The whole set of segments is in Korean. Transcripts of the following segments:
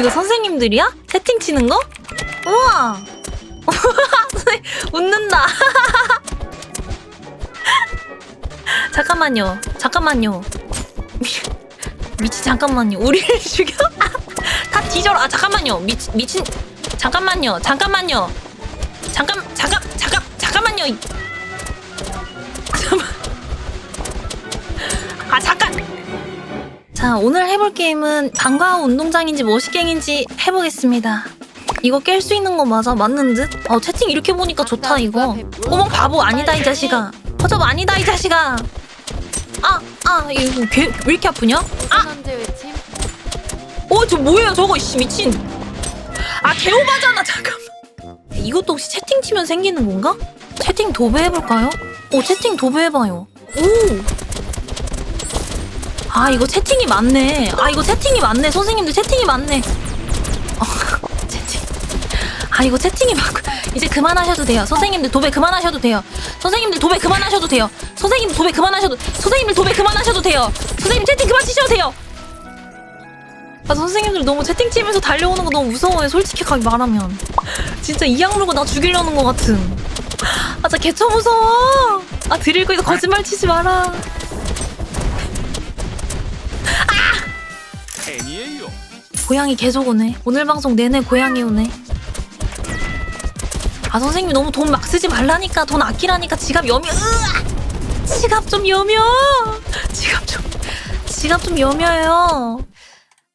이거 선생님들이야? 채팅 치는 거? 우와! 웃는다. 잠깐만요. 잠깐만요. 미, 미치 잠깐만요. 우리를 죽여? 다 뒤져라. 아, 잠깐만요. 미, 미친 잠깐만요. 잠깐만요. 잠깐 잠깐 잠깐 잠깐만요. 자 오늘 해볼 게임은 방과 후 운동장인지 머시갱인지 해보겠습니다. 이거 깰 수 있는 거 맞아? 맞는 듯? 어 채팅 이렇게 보니까 좋다 이거. 어머 바보 아니다 이 자식아. 허접 아니다 이 자식아. 아, 아, 이거 괴, 왜 이렇게 아프냐? 아, 어, 저 뭐예요, 저거, 이씨, 미친. 아, 개오바잖아, 잠깐만. 이것도 혹시 채팅 치면 생기는 건가? 채팅 도배해볼까요? 오, 채팅 도배해봐요. 오! 아, 이거 채팅이 많네. 아, 이거 채팅이 많네. 선생님들 채팅이 많네. 어, 채팅. 아, 이거 채팅이 많고. 이제 그만하셔도 돼요. 선생님들 도배 그만하셔도 돼요. 선생님들 도배 그만하셔도 돼요. 선생님들 도배 그만하셔도, 선생님들 도배 그만하셔도 돼요. 선생님 채팅 그만 치셔도 돼요. 아 선생님들 너무 채팅 치면서 달려오는 거 너무 무서워요 솔직하게 말하면 진짜 이 악 물고 나 죽이려는 것 같은 아 진짜 개처 무서워 아 드릴 거에서 거짓말 치지 마라 고양이 계속 오네. 오늘 방송 내내 고양이 오네. 아 선생님 너무 돈 막 쓰지 말라니까. 돈 아끼라니까. 지갑 여며. 으아! 지갑 좀 여며. 지갑 좀 지갑 좀 여며요.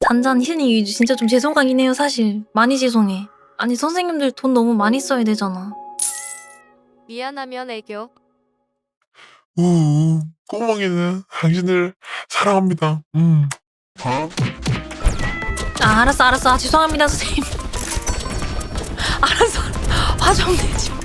잔잔 힐링 진짜 좀 죄송하긴 해요 사실. 많이 죄송해. 아니 선생님들 돈 너무 많이 써야 되잖아. 미안하면 애교. 우, 꼬멍이는 당신을 사랑합니다. 음. 아 알았어 알았어. 아, 죄송합니다 선생님. 알았어. 화 좀 내지 마.